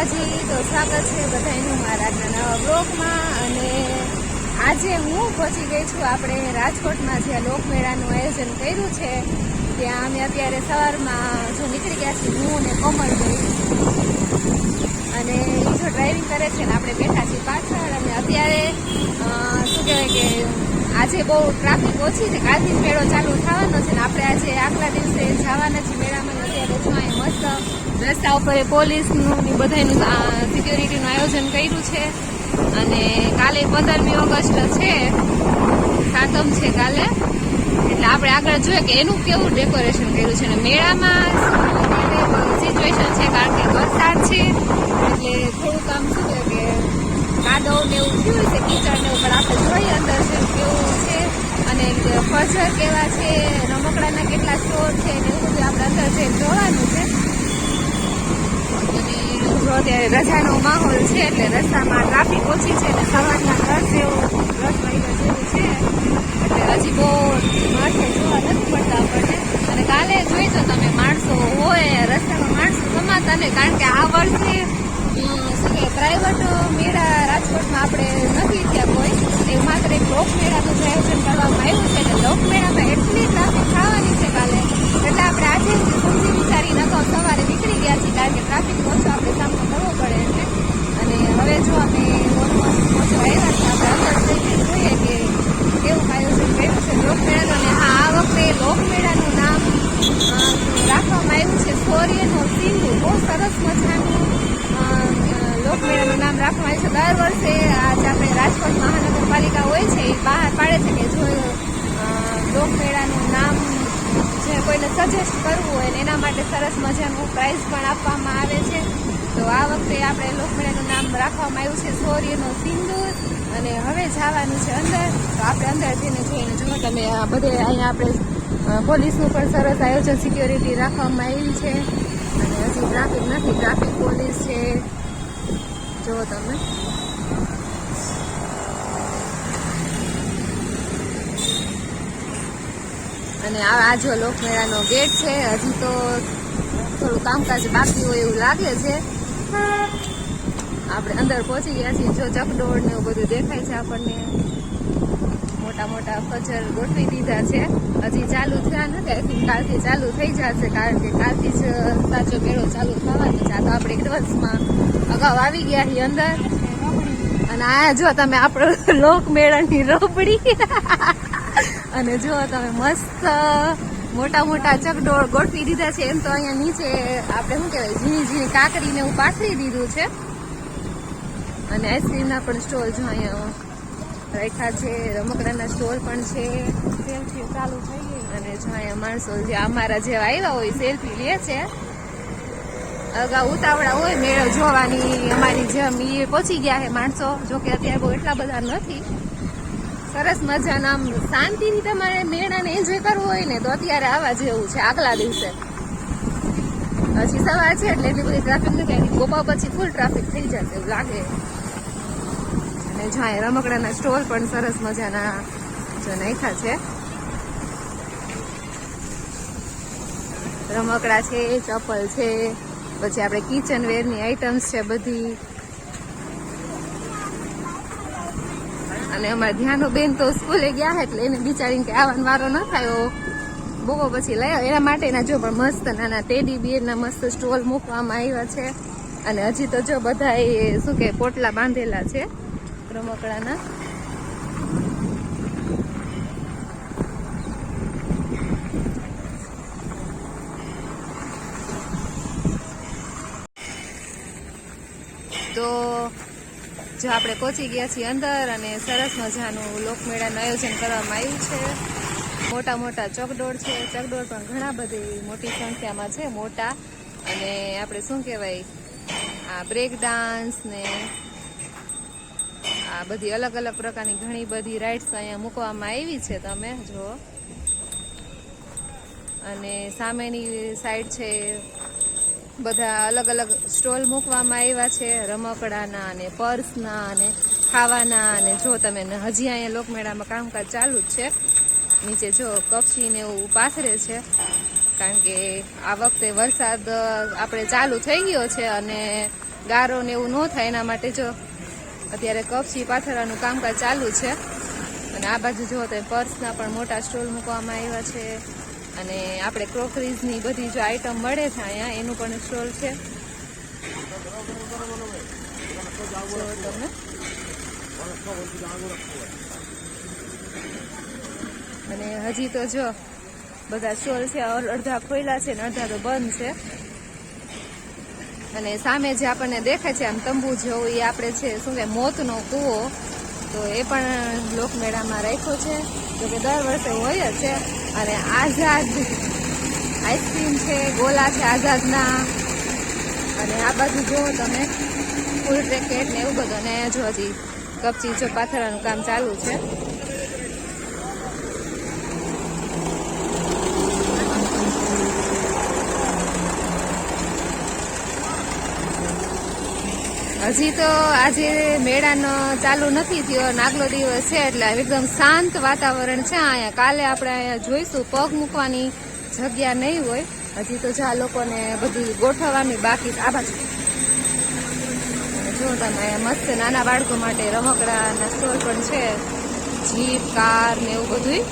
માતાજી, તો સ્વાગત છે બધાનું મારા આજના નવા બ્લોગમાં અને આજે હું પહોંચી ગઈ છું આપણે રાજકોટમાં, જ્યાં લોકમેળાનું આયોજન કર્યું છે. ત્યાં અમે અત્યારે સવારમાં જો નીકળી ગયા છીએ, હું અને કોમલ ગઈ અને જો ડ્રાઇવિંગ કરે છે ને, આપણે બેઠા છીએ પાછળ. અને અત્યારે શું કહેવાય કે આજે બહુ ટ્રાફિક ઓછી છે. કાલથી મેળો ચાલુ થવાનો છે ને આપણે આજે આગલા દિવસે જવાના છીએ મેળામાં. અત્યારે જો મસ્ત રસ્તા ઉપર પોલીસનું ને બધાનું સિક્યોરિટીનું આયોજન કર્યું છે. અને કાલે પંદરમી ઓગસ્ટ છે. સાતમ છે કાલે. એટલે આપણે આગળ જોઈએ કે એનું કેવું ડેકોરેશન કર્યું છે. અને મેળામાં સિચ્યુએશન છે? કારણ કે વરસાદ છે. એટલે થોડુંક આમ શું કાદવ ને એવું થયું છે, કીચડ ને પણ આપણે જોઈએ અંદર છે કેવું છે. અને ફર્જર કેવા છે, રમકડાના કેટલા સ્ટોર છે ને એવું બધું આપણે અંદર જઈને જોવાનું છે. અને જો અત્યારે રજાનો માહોલ છે એટલે રસ્તામાં ટ્રાફિક ઓછી છે ને સવારના દસ જેવું દસ વાગ્યા જેવું છે એટલે હજી બહુ માથે જોવા નથી પડતા આપણને અને કાલે જોઈજો તમે માણસો હોય રસ્તામાં માણસો સમાતા નહીં કારણ કે આ વર્ષે અમ, શું કે પ્રાઇવેટ મેળા રાજકોટમાં આપણે નથી થયા કોઈ એ માત્ર એક લોકમેળાનું જ આયોજન કરવામાં આવ્યું છે અને લોકમેળામાં એટલી ટ્રાફિક થવાની છે કાલે એટલે આપણે આજે જ સમજી વિચારીને અગાઉ સવારે નીકળી ગયા છીએ કારણ કે ટ્રાફિક ઓછો આપણે સામનો કરવો પડે એટલે અને હવે જો અમે ઓલમોસ્ટ ઓછો આવ્યા છે આપણે અંદર જઈને જોઈએ કે કેવું આયોજન કર્યું છે લોકમેળાનું અને હા આ વખતે લોકમેળાનું નામ અ, રાખવામાં આવ્યું છે સૂર્યનો સિંધુ બહુ સરસ મજાનું અ, અ, લોકમેળાનું નામ રાખવામાં આવ્યું છે દર વર્ષે આજે આપણે રાજકોટ મહાનગરપાલિકા હોય છે એ બહાર પાડે છે કે જો અ, લોકમેળાનું નામ જે કોઈને સજેસ્ટ કરવું હોય ને એના માટે સરસ મજાનું પ્રાઇઝ પણ આપવામાં આવે છે તો આ વખતે આપણે લોકમેળાનું નામ રાખવામાં આવ્યું છે સૂર્યનો સિંદૂર અને હવે જવાનું છે અંદર તો આપણે અંદર જઈને જોઈને જુઓ તમે બધે અહીંયા આપણે પોલીસનું પણ સરસ આયોજન સિક્યોરિટી રાખવામાં આવી છે. અને હજી ટ્રાફિક નથી ટ્રાફિક પોલીસ છે. જુઓ તમે. અને આ જો લોકમેળાનો ગેટ છે. હજી તો થોડું કામકાજ બાકી હોય એવું લાગે છે. આપણે અંદર પહોંચી ગયા છીએ. જો ચકડોળ ને એવું બધું દેખાય છે આપણને. મોટા મોટા ફજર ગોઠવી દીધા છે. હજી ચાલુ થયા નથી. આઈ થિંક કાલથી ચાલુ થઈ જશે, કારણ કે કાલથી જ સાચો મેળો ચાલુ થવાનો છે. આ તો આપણે એડવાન્સમાં અગાઉ આવી ગયા છીએ અંદર. અને આ જો તમે આપણો લોકમેળાની રબડી અને જો તમે મસ્ત મોટા મોટા ચકડોળ ગોઠવી દીધા છે. એમ તો અહીંયા નીચે આપણે શું કહેવાય, ઝીણી ઝીણી કાકરીને એવું પાથરી દીધું છે. અને આઈસ્ક્રીમના પણ સ્ટોલ જો અહીંયા રાખ્યા છે, રમકડાના સ્ટોલ પણ છે. સેલ્ફી ચાલુ થઈ ગઈ અને જો માણસો જે અમારા જેવા આવ્યા હોય સેલ્ફી લે છે. અગાઉ ઉતાવળા હોય, મેળો જોવાની અમારી જેમ એ પહોંચી ગયા છે માણસો. જો કે અત્યારે બહુ એટલા બધા નથી. સરસ મજાના આમ શાંતિથી તમારે મેળાને એન્જોય કરવું હોય ને તો અત્યારે આવા જેવું છે આગલા દિવસે. હજી સવાર છે એટલે એટલી બધી ટ્રાફિક નથી ગોપા પછી ફૂલ ટ્રાફિક થઈ જશે એવું લાગે. અને જ્યાં રમકડાના સ્ટોલ પણ સરસ મજાના જો નાખ્યા છે. રમકડા છે, ચપ્પલ છે, પછી આપણે કિચન વેરની આઇટમ્સ છે બધી. અને અમારે ધ્યાનો બેન તો સ્કૂલે ગયા એટલે એને બિચારીને કે આવવાનો વારો ન થયો. બહુ પછી લઈ એના માટેના જો પણ મસ્ત નાના ટેડી બિયરના મસ્ત સ્ટોલ મૂકવામાં આવ્યા છે. અને હજી તો જો બધા શું કે, પોટલા બાંધેલા છે. રમકડાના તો જો આપણે પહોંચી ગયા છીએ અંદર અને સરસ મજાનું લોકમેળાનું આયોજન કરવામાં આવ્યું છે. મોટા મોટા ચકડોળ છે. ચકડોળ પણ ઘણા બધી મોટી સંખ્યામાં છે, મોટા. અને આપણે શું કહેવાય? આ બ્રેક ડાન્સ ને આ બધી અલગ અલગ પ્રકારની ઘણી બધી રાઇડ્સ અહીંયા મૂકવામાં આવી છે તમે જો અને સામેની સાઈડ છે, બધા અલગ અલગ સ્ટોલ મૂકવામાં આવ્યા છે, રમકડાના અને પર્સના અને ખાવાના અને જો તમે હજી અહીંયા લોકમેળામાં કામકાજ ચાલુ જ છે. નીચે જો કપચી ને એવું પાથરે છે, કારણ કે આ વખતે વરસાદ આપણે ચાલુ થઈ ગયો છે અને ગારો ને એવું ન થાય એના માટે જો અત્યારે કપસી પાથરવાનું કામકાજ ચાલુ છે. અને આ બાજુ જુઓ તો પર્સના પણ મોટા સ્ટોલ મૂકવામાં આવ્યા છે. અને આપણે ક્રોકરીઝની બધી જો આઈટમ મળે છે અહીંયા, એનું પણ સ્ટોલ છે. અને હજી તો જો બધા સ્ટોલ છે, અડધા ખોયલા છે ને અડધા તો બંધ છે. અને સામે જે આપણને દેખાય છે આમ તંબુ જેવું એ આપણે છે, શું કે મોતનો કૂવો, તો એ પણ લોકમેળામાં રાખ્યો છે. તો કે દર વર્ષે હોય જ છે. અને આઝાદ આઈસ્ક્રીમ છે, ગોલા છે આઝાદના. અને આ બાજુ જુઓ તમે, ફૂલ ટ્રેકેટ ને એવું બધું. અને જો હજી કપચી જો પાથરવાનું કામ ચાલુ છે. હજી તો આજે મેળાનો ચાલુ નથી થયો નાગલો દિવસ છે એટલે એકદમ શાંત વાતાવરણ છે. અહીંયા કાલે આપણે અહીંયા જોઈશું. પગ મૂકવાની જગ્યા નહીં હોય. હજી તો જ્યાં લોકોને બધું ગોઠવવાની બાકી. આ બાજુ. જો તમે મસ્ત નાના બાળકો માટે રમકડાના સ્ટોર પણ છે. જીપ, કાર ને એવું બધું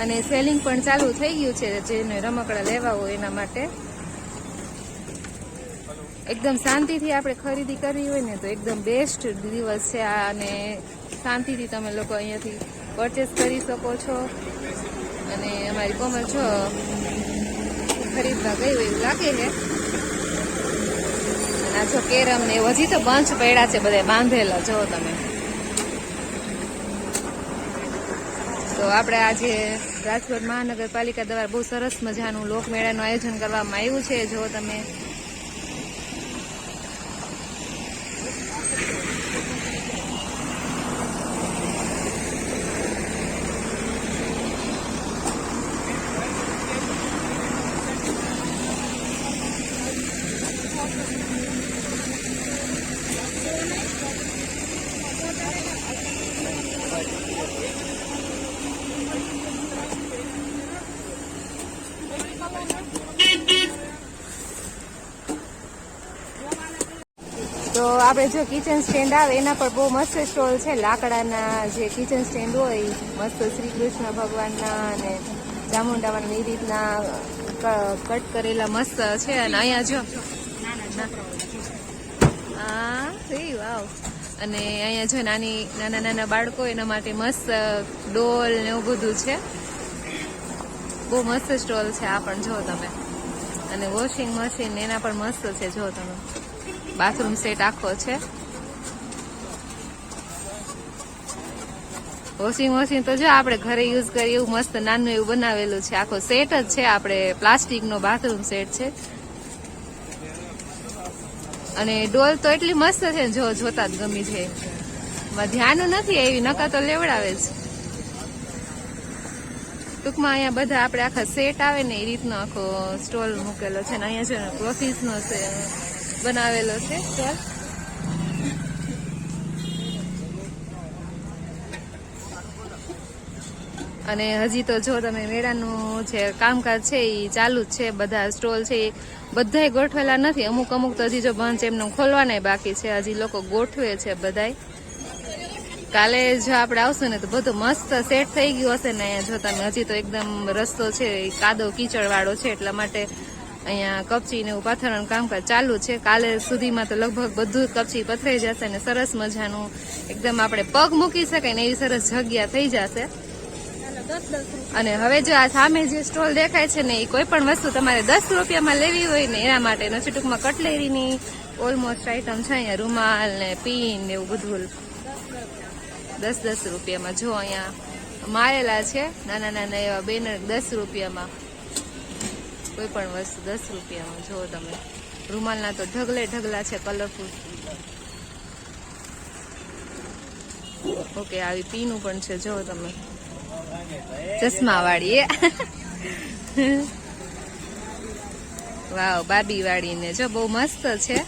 અને સેલિંગ પણ ચાલુ થઈ ગયું છે જેને રમકડા લેવા હોય એના માટે. એકદમ શાંતિથી આપણે ખરીદી કરવી હોય ને તો એકદમ બેસ્ટ દિવસ છે આ, અને શાંતિથી તમે લોકો અહીંયાથી પરચેસ કરી શકો છો. અને અમારી કોમર છો ખરીદવા ગઈ હોય એવું લાગે છે. આ જો કેરમ ને એ હજી તો બંચ પડ્યા છે, બધા બાંધેલા, જો તમે. તો આપણે આજે રાજકોટ મહાનગરપાલિકા દ્વારા બહુ સરસ મજાનું લોકમેળાનું આયોજન કરવામાં આવ્યું છે. જો તમે તો આપણે જો કિચન સ્ટેન્ડ આવે, એના પર બહુ મસ્ત સ્ટોલ છે. લાકડાના જે કિચન સ્ટેન્ડ હોય મસ્ત શ્રી કૃષ્ણ ભગવાનના અને ચામુંડાવાની એ રીતના કટ કરેલા મસ્ત છે. અને અહીંયા જો હા, વાવ. અને અહીંયા જો નાની, નાના નાના બાળકો એના માટે મસ્ત ડોલ ને એવું બધું છે. બહુ મસ્ત સ્ટોલ છે આ પણ, જો તમે. અને વોશિંગ મશીન એના પણ મસ્ત છે, જો તમે. બાથરૂમ સેટ આખો છે. વોશિંગ મશીન તો જો આપણે ઘરે યુઝ કરીએ એવું મસ્ત નાનું એવું બનાવેલું છે. આખો સેટ જ છે. આપણે પ્લાસ્ટિકનો બાથરૂમ સેટ છે. અને ડોલ તો એટલી મસ્ત છે જો જોતા જ ગમી છે. ધ્યાન નથી એવી, નકા તો લેવડાવે જ. ટૂંકમાં અહીંયા બધા આપણે આખા સેટ આવે ને એ રીતનો આખો સ્ટોલ મૂકેલો છે ને અહીંયા છે ને ક્લોથીસનો બનાવેલો છે. અને હજી તો જો તમે મેળાનું જે કામકાજ છે એ ચાલુ જ છે, બધા સ્ટોલ છે એ બધાય ગોઠવેલા નથી. અમુક અમુક તો હજી જો બંચ એમને ખોલવાના બાકી છે. હજી લોકો ગોઠવે છે બધાય. કાલે જો આપણે આવશું ને તો બધું મસ્ત સેટ થઈ ગયું હશે ને જો તમે હજી તો એકદમ રસ્તો છે એ કાદવ કીચડ છે, એટલા માટે અહીંયા કપચી ને પાથરવાનું કામકાજ ચાલુ છે. કાલે સુધીમાં તો લગભગ બધું કપચી પથરાઈ જશે ને સરસ મજાનું એકદમ આપણે પગ મૂકી શકાય ને એવી સરસ જગ્યા થઈ જશે. અને હવે જો આ સામે જે સ્ટોલ દેખાય છે ને એ કોઈ પણ વસ્તુ તમારે દસ રૂપિયામાં લેવી હોય ને એના માટે નથી ટૂંકમાં કટલેરીની ઓલમોસ્ટ આઈટમ છે અહીંયા રૂમાલ ને પીન ને એવું બધું. દસ દસ રૂપિયામાં જો અહીંયા મારેલા છે નાના નાના એવા બેનર દસ રૂપિયામાં. કોઈ પણ વસ્તુ દસ રૂપિયામાં જો તમે. રૂમાલના તો ઢગલે ઢગલા છે કલરફુલ ઓકે, આવી પીનું પણ છે જો તમે. ચશ્મા વાળી વાવ બાબી વાળી ને જો બહુ મસ્ત છે.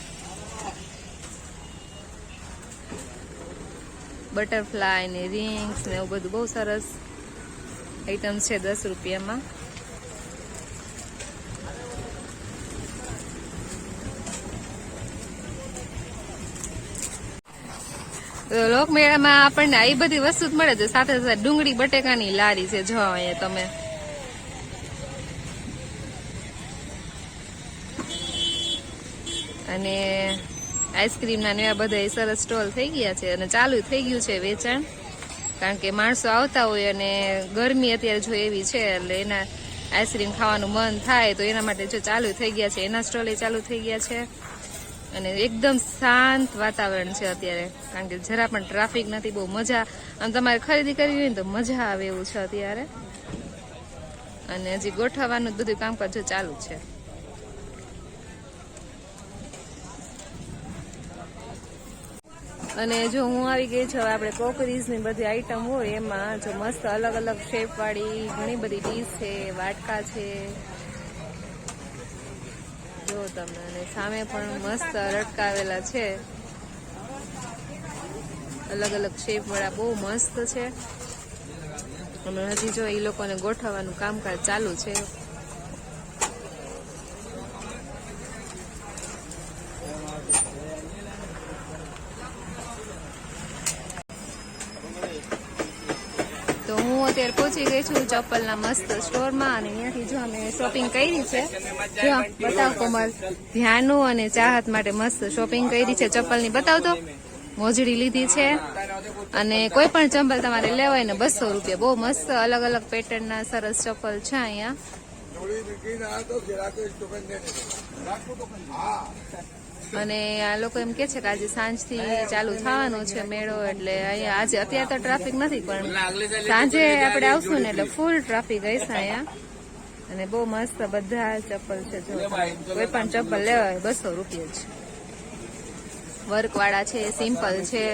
બટરફ્લાય ને રિંગ્સ ને એવું બધું બહુ સરસ આઈટમ છે દસ રૂપિયામાં. તો લોકમેળામાં આપણને આ બધી વસ્તુ જ મળે છે. સાથે સાથે ડુંગળી, બટેકાની લારી છે, જો અહીંયા તમે. અને આઈસ્ક્રીમના ને એવા બધા સરસ સ્ટોલ થઈ ગયા છે અને ચાલુ થઈ ગયું છે વેચાણ. કારણ કે માણસો આવતા હોય અને ગરમી અત્યારે જો એવી છે, એટલે એના આઈસ્ક્રીમ ખાવાનું મન થાય, તો એના માટે જો ચાલુ થઈ ગયા છે. એના સ્ટોલે ચાલુ થઈ ગયા છે. અને એકદમ શાંત વાતાવરણ છે અત્યારે. કારણ કે જરા પણ ટ્રાફિક નથી, બહુ મજા. અને તમારે ખરીદી કરવી હોય ને તો મજા આવે એવું છે અત્યારે. અને હજી ગોઠવવાનું બધું કામકાજ જો ચાલુ છે. અને જો હું આવી ગઈ છું, હવે આપણે કોકરીઝની બધી આઈટમ હોય એમાં જો મસ્ત અલગ અલગ શેપ વાળી ઘણી બધી ડીશ છે, વાટકા છે જો તમે અને સામે પણ મસ્ત લટકાવેલા છે. અલગ અલગ શેપ વાળા બહુ મસ્ત છે. અને હજી જો એ લોકોને ગોઠવવાનું કામકાજ ચાલુ છે તો હું અત્યારે પહોંચી ગઈ છું ચપ્પલના મસ્ત સ્ટોરમાં અને અહીંયાથી જો અમે શોપિંગ કરી છે, જો બતાવ કોમલ ધ્યાનું અને ચાહત માટે મસ્ત શોપિંગ કરી છે ચપ્પલની. બતાવ તો, મોજડી લીધી છે અને કોઈ પણ ચંપલ તમારે લેવાય ને બસો રૂપિયા. બહુ મસ્ત અલગ અલગ પેટર્નના સરસ ચપ્પલ છે અહીંયા. અને આ લોકો એમ કે છે કે આજે સાંજથી ચાલુ થવાનો છે મેળો, એટલે અહીંયા આજે અત્યારે તો ટ્રાફિક નથી, પણ સાંજે આપણે આવશું ને એટલે ફૂલ ટ્રાફિક હશે અહીંયા. અને બહુ મસ્ત બધા ચપ્પલ છે, જો કોઈ પણ ચપ્પલ લેવા હોય બસો રૂપિયા છે વર્ક વાળા છે સિમ્પલ છે.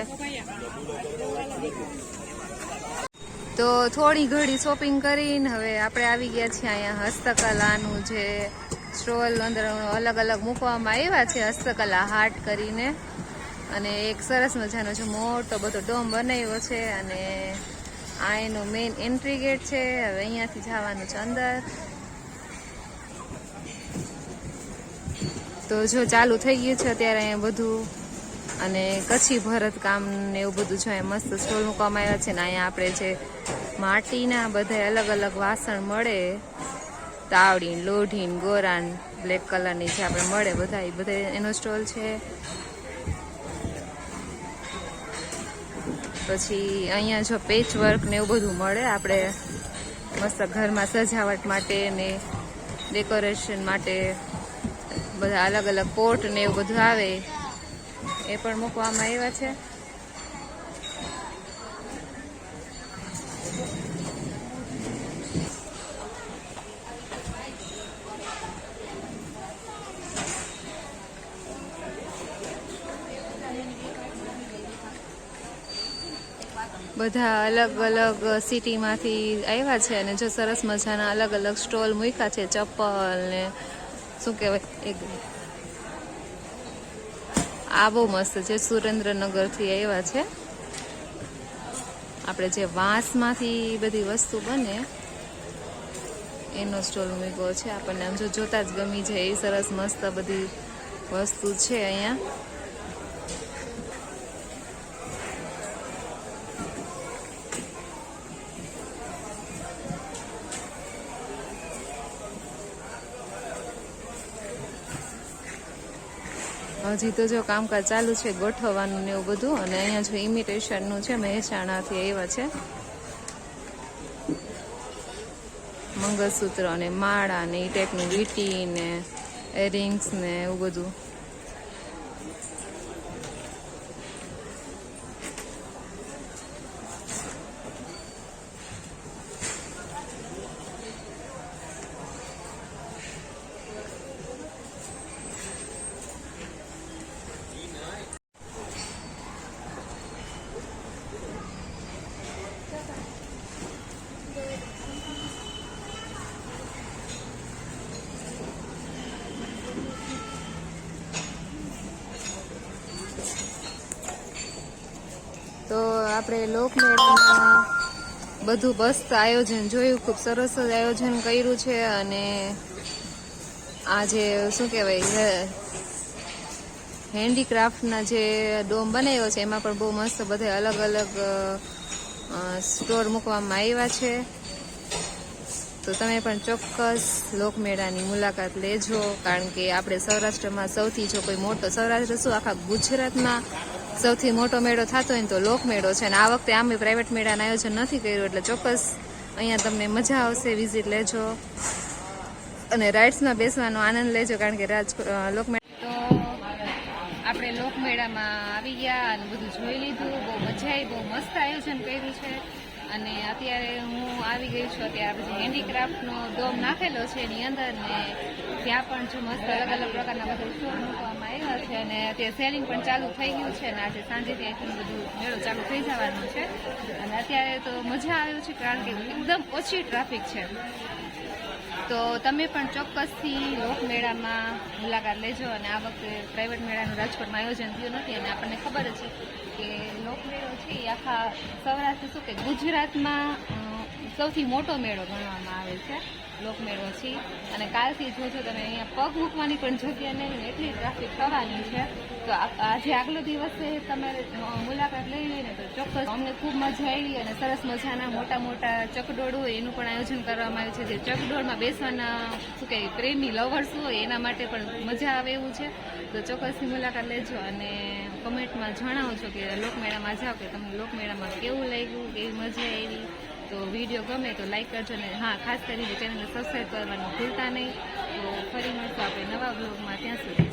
તો થોડી ઘડી શોપિંગ કરીને હવે આપણે આવી ગયા છીએ અહીંયા હસ્તકલાનું જે સ્ટોલ અંદર અલગ અલગ મૂકવામાં આવ્યા છે, હસ્તકલા, હાટ કરીને. અને એક સરસ મજાનો છે મોટો બધો ડોમ બનાવ્યો છે અને આ એનો મેઇન એન્ટ્રી ગેટ છે. હવે અહીંયાથી જવાનું છે અંદર. તો જો ચાલુ થઈ ગયું છે અત્યારે અહીંયા બધું. અને કચ્છી ભરત કામ ને એવું બધું છે મસ્ત સ્ટોલ મૂકવામાં આવ્યા છે ને અહીંયા આપણે જે માટીના બધા અલગ અલગ વાસણ મળે તાવડી લોઢીન, ગોરાન બ્લેક કલરની જે આપણે મળે બધા, એ બધા એનો સ્ટોલ છે. પછી અહીંયા જો પેચ વર્ક ને એવું બધું મળે, આપણે મસ્ત ઘરમાં સજાવટ માટે ને ડેકોરેશન માટે બધા અલગ અલગ પોટ ને એવું બધું આવે, એ પણ મૂકવામાં આવ્યા છે. બધા અલગ અલગ સિટીમાંથી આવ્યા છે અને જો સરસ મજાના અલગ અલગ સ્ટોલ મૂક્યા છે, ચપ્પલ ને શું કહેવાય, એક આ બહુ મસ્ત છે, સુરેન્દ્રનગરથી આવ્યા છે. આપણે જે વાંસમાંથી બધી વસ્તુ બને, એનો સ્ટોલ મૂક્યો છે. આપણને આમ જો જોતા જ ગમી જાય, એ સરસ મસ્ત બધી વસ્તુ છે અહીંયા. હજી તો જો કામકાજ ચાલુ છે, ગોઠવવાનું ને એવું બધું, અને અહીંયા જો ઇમિટેશનનું છે, મહેસાણાથી આવ્યા છે. મંગળસૂત્ર અને માળા ને એ ટાઈપનું વીટી ને એરિંગ્સ ને એવું બધું તો આપણે લોકમેળામાં બધું મસ્ત આયોજન જોયું, ખૂબ સરસ જ આયોજન કર્યું છે અને આ જે શું કહેવાય, હેન્ડીક્રાફ્ટના જે ડોમ બનાવ્યો છે, એમાં પણ બહુ મસ્ત બધે અલગ અલગ સ્ટોર મૂકવામાં આવ્યા છે. તો તમે પણ ચોક્કસ લોકમેળાની મુલાકાત લેજો, કારણ કે આપણે સૌરાષ્ટ્રમાં સૌથી જો કોઈ મોટો સૌરાષ્ટ્ર, શું આખા ગુજરાતમાં સૌથી મોટો મેળો થતો હોય ને તો લોકમેળો છે. અને આ વખતે આમ પ્રાઇવેટ મેળાનું આયોજન નથી કર્યું, એટલે ચોક્કસ અહીંયા તમને મજા આવશે. વિઝિટ લેજો અને રાઇડ્સમાં બેસવાનો આનંદ લેજો, કારણ કે રાજ લોકમેળા તો આપણે લોકમેળામાં આવી ગયા અને બધું જોઈ લીધું. બહુ મજા આવી, બહુ મસ્ત આયોજન કર્યું છે. અને અત્યારે હું આવી ગઈ છું, અત્યારે હેન્ડીક્રાફ્ટનો ડોમ નાખેલો છે એની અંદર ને ત્યાં પણ જો મસ્ત અલગ અલગ પ્રકારના બધા સ્ટોર મૂકવામાં આવ્યા છે અને અત્યારે સેલિંગ પણ ચાલુ થઈ ગયું છે અને આજે સાંજેથી અહીંથી બધું મેળો ચાલુ થઈ જવાનો છે. અને અત્યારે તો મજા આવ્યો છે કારણ કે એકદમ ઓછી ટ્રાફિક છે. તો તમે પણ ચોક્કસથી લોકમેળામાં મુલાકાત લેજો અને આ વખતે પ્રાઇવેટ મેળાનું રાજકોટમાં આયોજન થયું નથી અને આપણને ખબર છે કે લોકમેળો છે એ આખા સૌરાષ્ટ્ર શું કે ગુજરાતમાં સૌથી મોટો મેળો ગણવામાં આવે છે. લોકમેળો છે. અને કાલથી જોજો તમે અહીંયા પગ મૂકવાની પણ જગ્યા નહીં એટલી ટ્રાફિક થવાની છે. તો આજે આગલો દિવસ છે તમારે અ, મુલાકાત લઈ લઈને તો ચોક્કસ અમને ખૂબ મજા આવી અને સરસ મજાના મોટા મોટા ચકડોળ હોય એનું પણ આયોજન કરવામાં આવ્યું છે. જે ચકડોળમાં બેસવાના શું કહે પ્રેમી લવર્સ હોય એના માટે પણ મજા આવે એવું છે. તો ચોક્કસની મુલાકાત લેજો અને કમેન્ટમાં જણાવજો કે લોકમેળામાં જાઓ કે તમને લોકમેળામાં કેવું લાગ્યું કેવી મજા આવી. તો વીડિયો ગમે તો લાઇક કરજો ને હા, ખાસ કરીને ચેનલને સબસ્ક્રાઈબ કરવાનું ભૂલતા નહીં. તો ફરી મળશું આપણે નવા બ્લોગમાં ત્યાં સુધી.